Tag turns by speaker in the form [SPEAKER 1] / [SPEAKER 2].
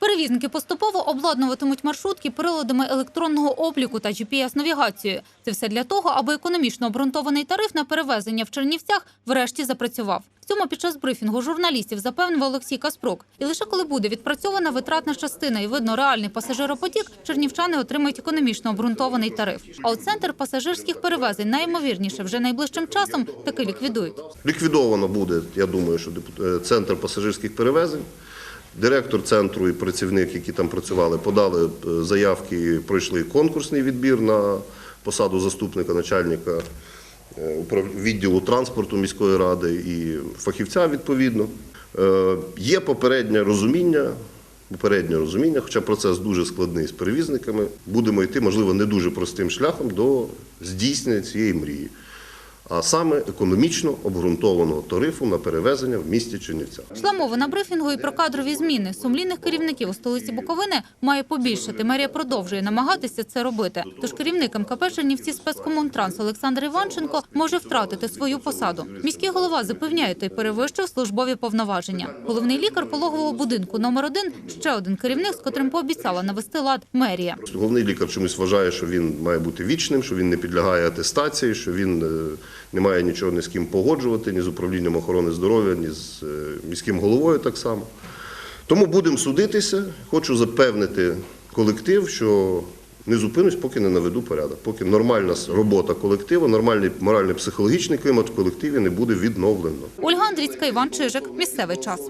[SPEAKER 1] Перевізники поступово обладнуватимуть маршрутки приладами електронного обліку та GPS-навігацією. Це все для того, аби економічно обґрунтований тариф на перевезення в Чернівцях врешті запрацював. В цьому під час брифінгу журналістів запевнив Олексій Каспрук. І лише коли буде відпрацьована витратна частина і видно реальний пасажиропотік, чернівчани отримають економічно обґрунтований тариф. А от центр пасажирських перевезень найімовірніше вже найближчим часом таки ліквідують.
[SPEAKER 2] Ліквідовано буде, я думаю, що е, центр пасажирських перевезень. Директор центру і працівник, які там працювали, подали е, заявки, пройшли конкурсний відбір на посаду заступника начальника е, відділу транспорту міської ради і фахівця відповідно. Е, Є попереднє розуміння. Попереднє розуміння, хоча процес дуже складний з перевізниками, будемо йти, можливо, не дуже простим шляхом до здійснення цієї мрії а саме економічно обґрунтованого тарифу на перевезення в місті Чернівця.
[SPEAKER 1] Йшла мова на брифінгу і про кадрові зміни. Сумлінних керівників у столиці Буковини має побільшати. Мерія продовжує намагатися це робити. Тож керівник МКП Чернівці спецкомунтранс Олександр Іванченко може втратити свою посаду. Міський голова запевняє, той перевищив службові повноваження. Головний лікар пологового будинку номер один ще один керівник, з котрим пообіцяла навести лад мерія.
[SPEAKER 2] Головний лікар чомусь вважає, що він має бути вічним, що він не підлягає атестації, що він е, не має нічого ні з ким погоджувати, ні з управлінням охорони здоров'я, ні з е, міським головою так само. Тому будемо судитися. Хочу запевнити колектив, що не зупинусь, поки не наведу порядок, поки нормальна робота колективу, нормальний морально-психологічний клімат в колективі не буде відновлено.
[SPEAKER 1] Ольга Андрійська, Іван Чижик. Місцевий час.